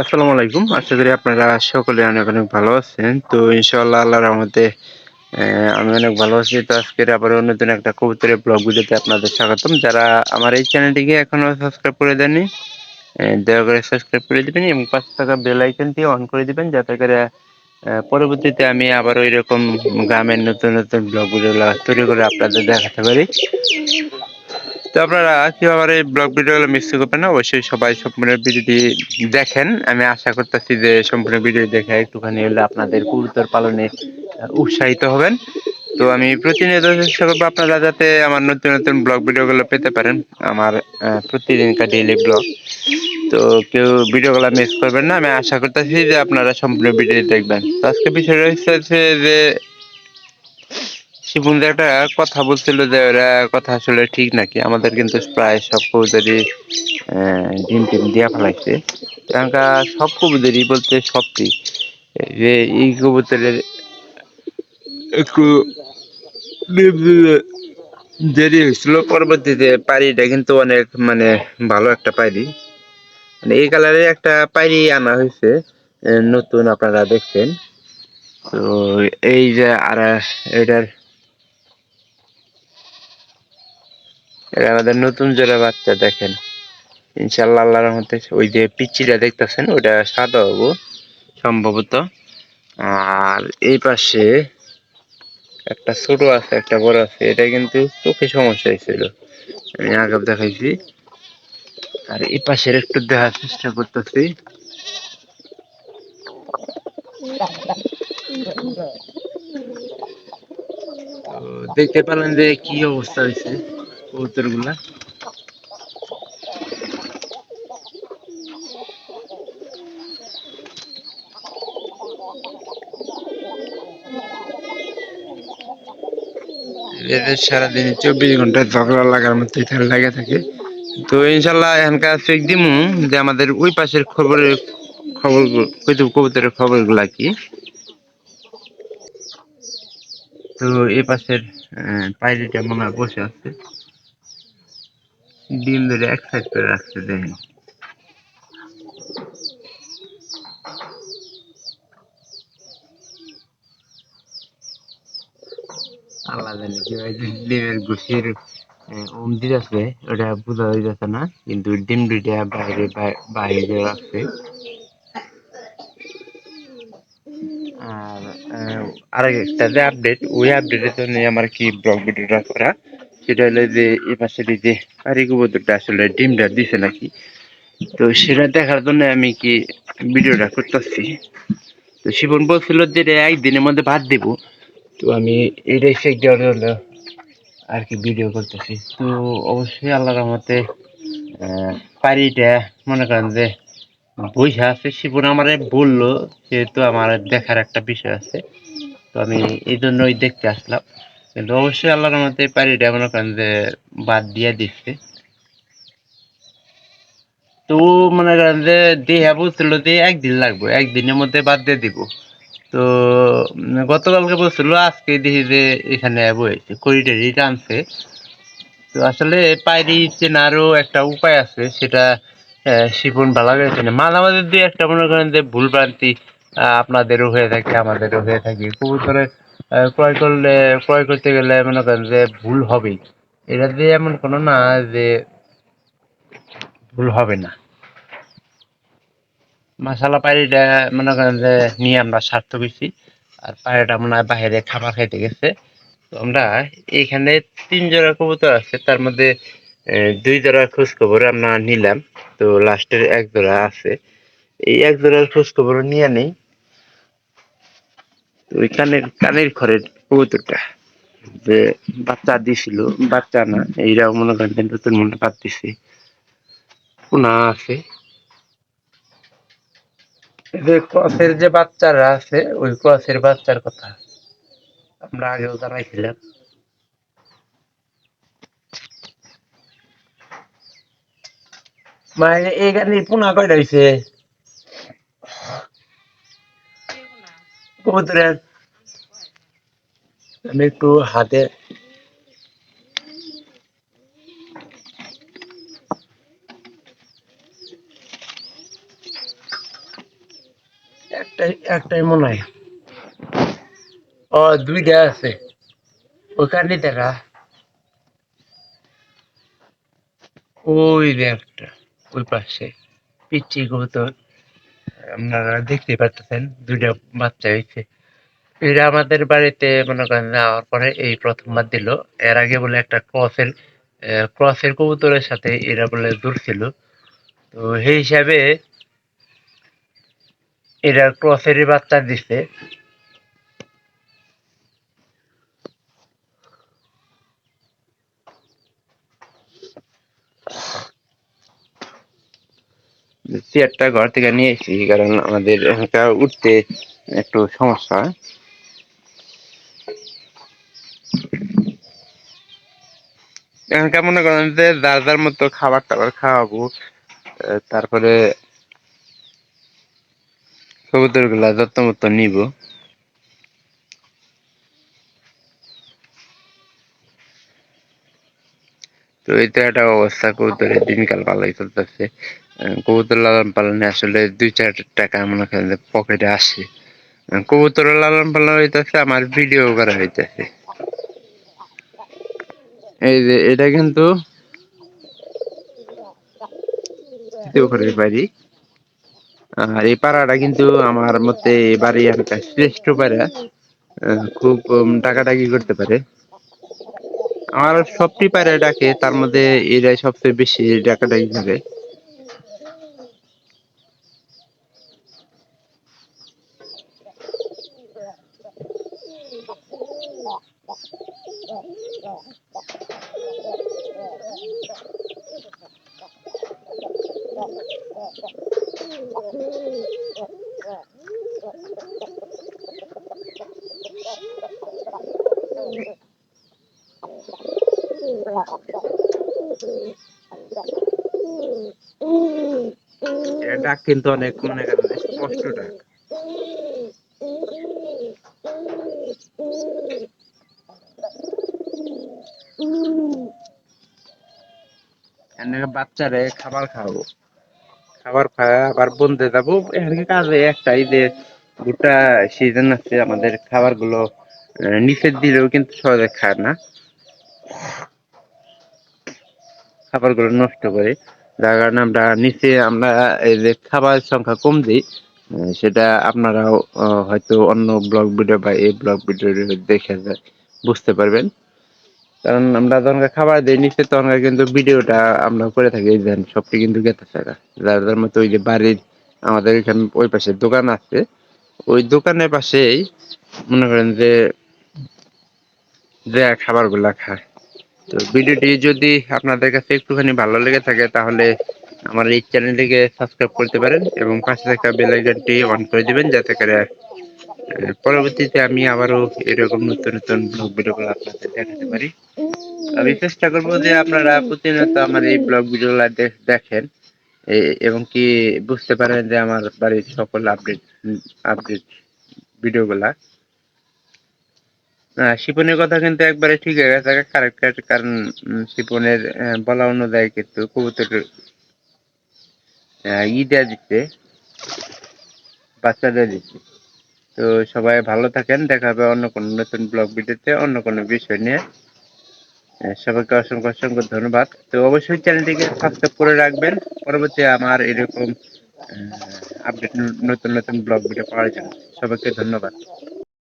আসসালামু আলাইকুম। আশা করি আপনারা সকলে অনেক অনেক ভালো আছেন। তো ইনশাআল্লাহ আল্লাহর রহমতে আমি অনেক ভালো আছি। তো আজকের আবার নতুন একটা কবুতরের ব্লগ ভিডিওতে আপনাদের স্বাগতম। যারা আমার এই চ্যানেলটিকে এখনও সাবস্ক্রাইব করে দেননি দয়া করে সাবস্ক্রাইব করে দিবেন এবং পাশে থাকা বেল আইকনটি অন করে দিবেন যাতে করে পরবর্তীতে আমি আবার ওই রকম গ্রামের নতুন নতুন ব্লগ ভিডিও তৈরি করে আপনাদের দেখাতে পারি। তো আপনারা আমার এই ব্লগ ভিডিওগুলো মিস করবেন না? অবশ্যই সবাই সম্পূর্ণ ভিডিওটি দেখেন। আমি আশা করতেছি যে সম্পূর্ণ ভিডিও দেখে একটুখানি হলে আপনাদের কবুতর পালনে উৎসাহিত হবেন। তো আমি প্রতিনিয়ত চেষ্টা করব আপনারা যাতে আমার নতুন নতুন ব্লগ ভিডিওগুলো পেতে পারেন, আমার প্রতিদিনকার ডেইলি ব্লগ তো কেউ ভিডিওগুলো মিস করবেন না। আমি আশা করতেছি যে আপনারা সম্পূর্ণ ভিডিও দেখবেন। তো আজকে বিষয় রয়েছে যে শিবুন যে একটা কথা বলছিল যে ওরা কথা আসলে ঠিক নাকি? আমাদের কিন্তু প্রায় সব কবুতরই আহ, ডিম টিম দিয়া ফেলাইছে। এখানকার সব কবুতরই বলতে সবটি যে এই কবুতরের একটু দেরি হয়েছিল পরবর্তীতে পায়রিটা কিন্তু অনেক মানে ভালো একটা পায়রি। মানে এই কালারে একটা পায়রি আনা হয়েছে নতুন আপনারা দেখছেন। তো এই যে আর এটার এটা আমাদের নতুন জোড়া বাচ্চা, দেখেন। ইনশাল্লাহ আল্লাহর রহমতে ওই যে পিচ্চিটা দেখতেছেন ওটা সাদা হব সম্ভবত। আর এই পাশে একটা ছোট আছে, একটা বড় আছে, এটা কিন্তু চোখে সমস্যা হয়েছিল। আমি আগে দেখাইছি। আর এই পাশের একটু দেখার চেষ্টা করতেছি। দেখতে পেলেন যে কি অবস্থা হয়েছে। কবুতরগুলা এদের সারাদিন চব্বিশ ঘণ্টা ঝগড়া লাগার মধ্যে তার লাগে থাকে। তো ইনশাল্লাহ এখানকার চেক দিমু যে আমাদের ওই পাশের খবরের খবর কবুতরের খবরগুলা কি? তো এই পাশের পাইরিটা মনে হয় বসে আছে। ডিম এক সাইড করে রাখছে দেখেন ডিমের গুছির ওম দিতেছে ওটা বোঝা যাচ্ছে না, কিন্তু ডিম দুইটা বাইরে বাই- বাইরে রাখছে। আর আরেকটা যে আপডেট ওই আপডেটের জন্য আমার কি ব্লগ ভিডিওটা করা সেটা হলো যে এই পাশের এই যে আরে কবুতরটা আসলে ডিমটা দিছে নাকি? তো সেটা দেখার জন্য আমি কি ভিডিওটা করতেছি। তো শিবন বলছিল যে একদিনের মধ্যে ভাত দিব। তো আমি এইটাই চেক দেওয়ার আর কি ভিডিও করতেছি। তো অবশ্যই আল্লাহ রহমতে আহ, পারিটা মনে করেন যে বইসা আছে। শিবন আমারে বলল যেহেতু আমার দেখার একটা বিষয় আছে। তো আমি এই জন্যই দেখতে আসলাম। কিন্তু অবশ্যই আল্লাহর রহমতে পারিটা মনে করেন যে বাদ দিয়ে দিচ্ছে। তো মনে করেন যে দেহা বলছিল যে একদিন লাগবে একদিনের মধ্যে বাদ দিয়ে দিব। তো গতকালকে বলছিল আজকে দেখি যে এখানে বয়েছে করিডোরি টানছে। তো আসলে পায়রি চেনারও একটা উপায় আছে সেটা শিপন ভালো করে চেনে মাঝে মাঝে দুই একটা মনে করেন যে ভুলভ্রান্তি আপনাদেরও হয়ে থাকে আমাদেরও হয়ে থাকে। কবুতরে আহ, ক্রয় করলে, ক্রয় করতে গেলে মনে করেন যে ভুল হবেই। এটা যে এমন কোনো না যে ভুল হবে না। মাসালা পায়রিটা মনে করেন যে নিয়ে আমরা স্বার্থ বেশি আর পায়রাটা মনে হয় বাইরে খাবার খাইতে গেছে। তো আমরা এখানে তিন জোড়া কবুতর আছে, তার মধ্যে দুই জোড়া খোঁজ খবর আমরা নিলাম। তো লাস্টের এক জোড়া আছে। এই এক জোড়ার খোঁজ খবর নিয়ে নেই। তো ওই কানের কানের ঘরের কবুতরটা যে বাচ্চা দিছিল, বাচ্চা না, এইরাও মনে করেন নতুন মনে দিছে পোনা আছে। এই যে বাচ্চারা আছে, ওই ক্রসের বাচ্চার কথা আমরা আগেও জানাইছিলাম। মানে এখানে পোনা কয়টা হয়েছে কবুতরের আমি একটু হাতে একটাই একটাই মনে হয়। ও দুইটা আছে। ওখানে দেখা। ওই একটা, ওই পাশে পিচ্ছি কবুতর। আপনারা দেখতে পাচ্ছেন, দুইটা বাচ্চা হয়েছে। এরা আমাদের বাড়িতে মনে করেন যাওয়ার পরে এই প্রথমবার দিল। এর আগে বলে একটা ক্রসের ক্রসের কবুতরের সাথে এরা বলে দূর ছিল তো সেই হিসাবে এরা ক্রসেরই বাচ্চা দিছে। চেয়ারটা ঘর থেকে নিয়ে এসেছি, কারণ আমাদের উঠতে একটু সমস্যা। মনে করেন যে যার যার মতো খাবার টাবার খাওয়াবো তারপরে কবুতরগুলা যত্ন মতো নিব। তো তো একটা অবস্থা, কবুতরের দিনকাল ভালোই চলতেছে। কবুতর লালন পালনে আসলে দুই চার টাকা মনে করেন পকেটে আসে। কবুতর লালন পালন হইতেছে, আমার ভিডিও করা হইতেছে। এই যে, এটা কিন্তু বাড়ি। আর এই পাড়াটা কিন্তু আমার মতে বাড়ি একটা শ্রেষ্ঠ পাড়া। খুব টাকাটাকি করতে পারে। আমার সবটি পায়রা ডাকে তার মধ্যে এরাই সবচেয়ে বেশি ডাকাডাকি করে। এর ডাক কিন্তু অনেক মনে করেন স্পষ্ট ডাক বাচ্চারে খাবার খাওয়াবো। খাবার খাওয়া, আবার বন্ধে যাব। এখানে কাজে একটাই যে, গোটা সিজন আছে, আমাদের খাবারগুলো নিচে দিলেও কিন্তু সহজে খায় না। খাবারগুলো নষ্ট করে। যার কারণে আমরা নিচে আমরা এই যে খাবার সংখ্যা কম দিই সেটা আপনারাও হয়তো অন্য ব্লগ ভিডিও বা এই ব্লগ ভিডিও দেখে বুঝতে পারবেন। কারণ আমরা যখন খাবার দিই, নিচে তখন কিন্তু ভিডিওটা আমরা করে থাকি দেন সবটি কিন্তু গেতে থাকা। যার যার মতো ওই যে বাড়ির আমাদের এখানে ওই পাশে দোকান আছে। ওই দোকানের পাশেই মনে করেন যে যে খাবারগুলা খায়। তো ভিডিওটি যদি আপনাদের কাছে একটুখানি ভালো লেগে থাকে, তাহলে আমার এই চ্যানেলটিকে সাবস্ক্রাইব করতে পারেন এবং পাশে থাকা বেল আইকনটি অন করে দিবেন যাতে করে পরবর্তীতে আমি আবারও এরকম নতুন নতুন ব্লগ ভিডিওগুলো আপনাদের দেখাতে পারি। আমি চেষ্টা করব যে আপনারা প্রতিনিয়ত আমার এই ব্লগ ভিডিওগুলো দেখেন এবং কি বুঝতে পারেন যে আমার বাড়ির সকল আপডেট আপডেট ভিডিওগুলা শিপনের কথা কিন্তু একবারে ঠিক হয়ে গেছে কারেক্ট কারণ শিপনের বলা অনুযায়ী কিন্তু কবুতর ই দেওয়া দিচ্ছে, বাচ্চা দেওয়া দিচ্ছে। তো সবাই ভালো থাকেন, দেখা হবে অন্য কোনো নতুন ব্লগ ভিডিওতে, অন্য কোনো বিষয় নিয়ে। সবাইকে অসংখ্য অসংখ্য ধন্যবাদ। তো অবশ্যই চ্যানেলটিকে সাবস্ক্রাইব করে রাখবেন। পরবর্তী আমার এরকম আপডেট নতুন নতুন ব্লগ ভিডিও পাওয়ার জন্য। সবাইকে ধন্যবাদ।